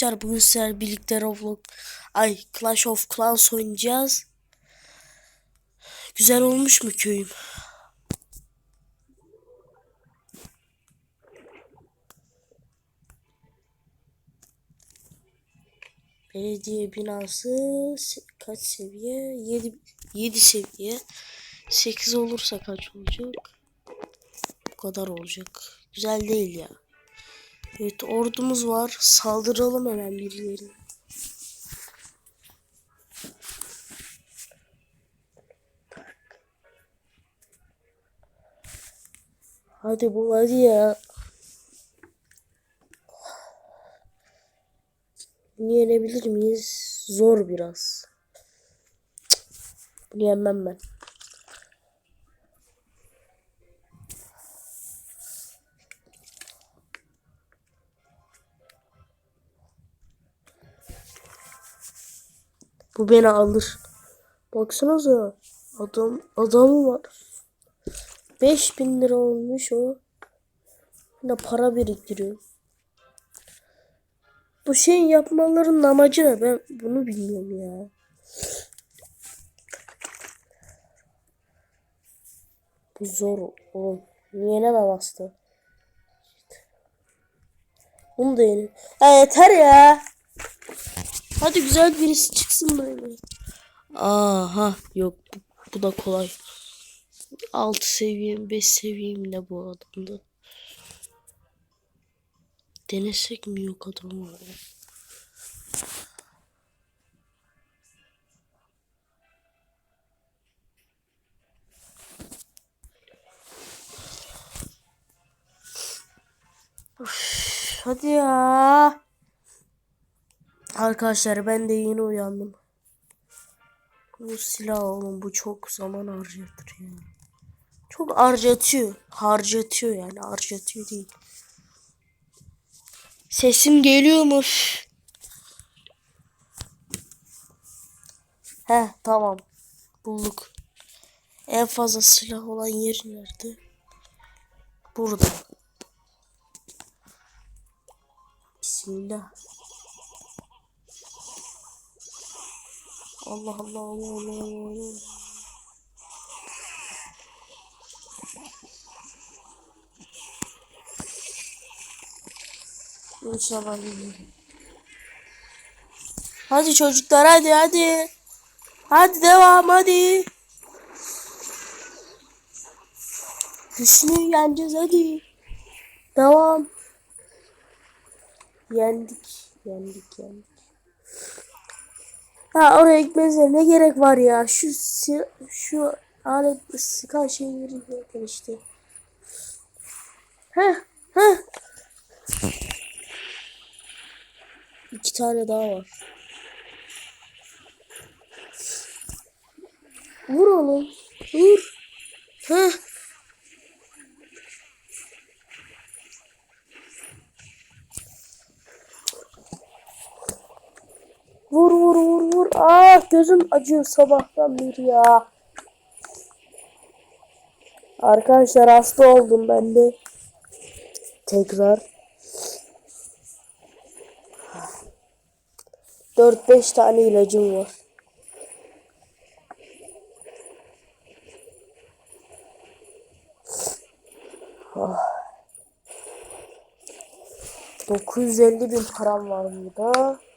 Arkadaşlar bugün sizlerle birlikte Roblox ay Clash of Clans oynayacağız. Güzel olmuş mu köyüm? Belediye binası kaç seviye? 7 7 seviye. 8 olursa kaç olacak? Bu kadar olacak. Güzel değil ya. Evet ordumuz var. Saldıralım hemen birileri. Hadi bu hadi ya. Bunu yenebilir miyiz? Zor biraz. Bunu yenmem ben. Bu beni alır. Baksanıza. Adam adamı var. 5000 lira olmuş o. Yine para biriktiriyor. Bu şeyin yapmaların amacı ne? Ben bunu bilmiyorum ya. Bu zor oğlum. Yenemem aslında. Bunu da yenim. Ya yeter ya. Hadi güzel birisi çıksın böyle. Aha yok bu, bu da kolay. 6 seviyem 5 seviyem ne bu adamda. Denesek mi yok adam var. ya. Üf, hadi ya. Arkadaşlar ben de yeni uyandım. Bu silah oğlum bu çok zaman harcatır ya. Çok harcatıyor. Harcatıyor yani harcatıyor değil. Sesim geliyor mu? Üf. Heh tamam. Bulduk. En fazla silah olan yer nerede? Burada. Bismillah. Allah Allah Allah Allah Allah. Allah. İnşallah. Hadi çocuklar hadi hadi. Hadi devam hadi. Hüsnü yeneceğiz hadi. Devam. Yendik. Yendik yendik. Ha oraya gitmenize ne gerek var ya? Şu şu alet sıkan şeyleri zaten işte. Heh heh. İki tane daha var. Vur oğlum. Vur. Heh. Vur vur. Ah gözüm acıyor sabahtan beri ya. Arkadaşlar hasta oldum ben de. Tekrar. 4-5 tane ilacım var. Ah. 950 bin param var burada.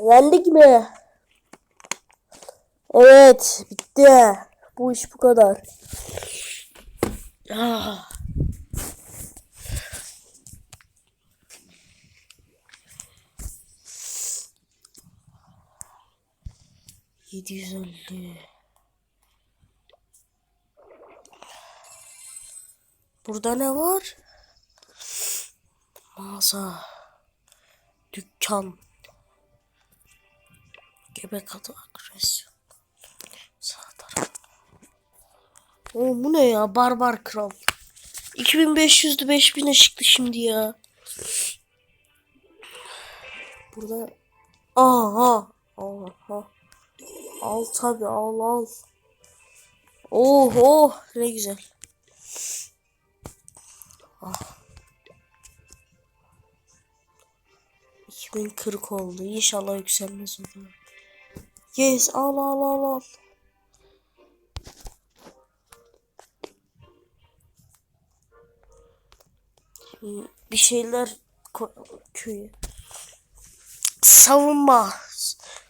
Yendik mi? Evet, bitti. Bu iş bu kadar. Ah. Yedi yüz elli. Burada ne var? Mağaza. Dükkan. Göbek adı agresyon. Sağ taraf. Oğlum bu ne ya? Barbar kral. 2500'dü 5000'e çıktı şimdi ya. Burada Aha. Aha. Al tabi al al. Oh oh ne güzel. Ah. 2040 oldu. İnşallah yükselmez o da. Yes al al al al. Bir şeyler köye. Savunma.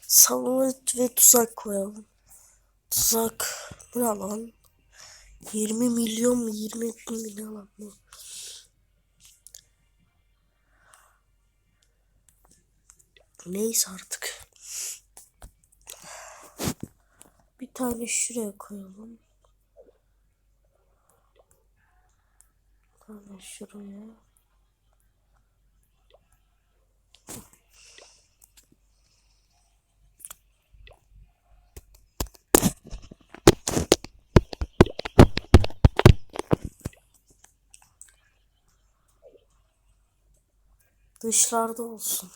Savunma ve tuzak koyalım. Tuzak. Ne lan? 20 milyon mu 20 bin ne lan bu? Neyse artık. Bir tane şuraya koyalım. Bir tane şuraya. Dışlarda olsun.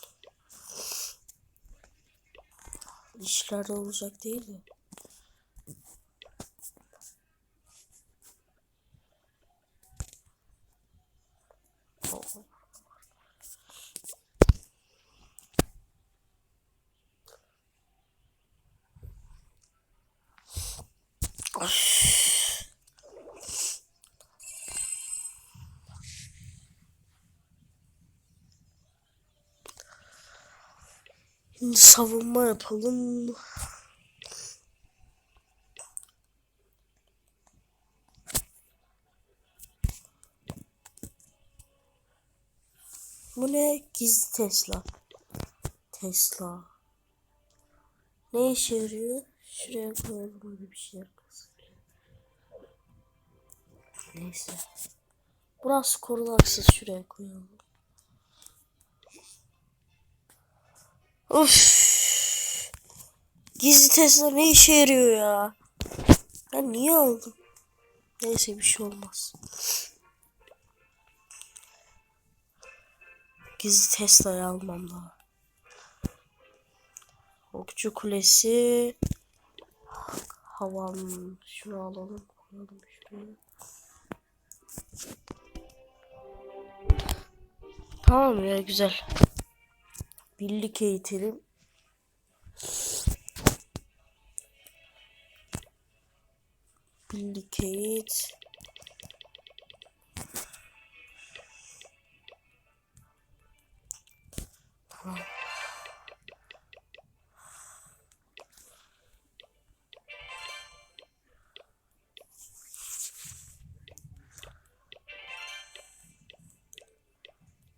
İçlerde olacak değil mi? Şimdi savunma yapalım. Bu ne? Gizli Tesla. Tesla. Ne işe yarıyor? Şuraya koyalım öyle bir şey yapmasın. Neyse. Burası korunaksız şuraya koyalım. Of. Gizli Tesla ne işe yarıyor ya? Ben niye aldım? Neyse bir şey olmaz. Gizli Tesla'yı almam daha. Okçu Kulesi. Havan. Şunu alalım. Koyalım şuraya. Tamam ya güzel. Birlik eğitelim. Birlik eğit. Tamam.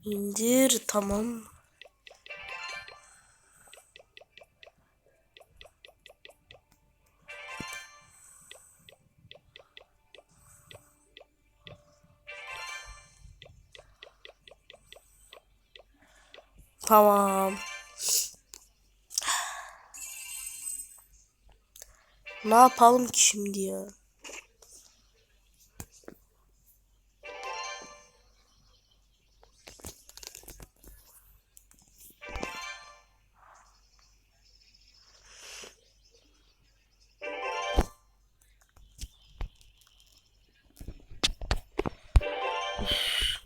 İndir tamam. Tamam. Ne yapalım ki şimdi ya?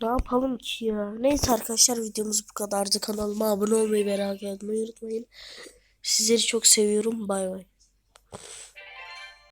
Ne yapalım ki ya? Neyse arkadaşlar videomuz bu kadardı. Kanalıma abone olmayı merak etmeyi unutmayın. Sizleri çok seviyorum. Bay bay.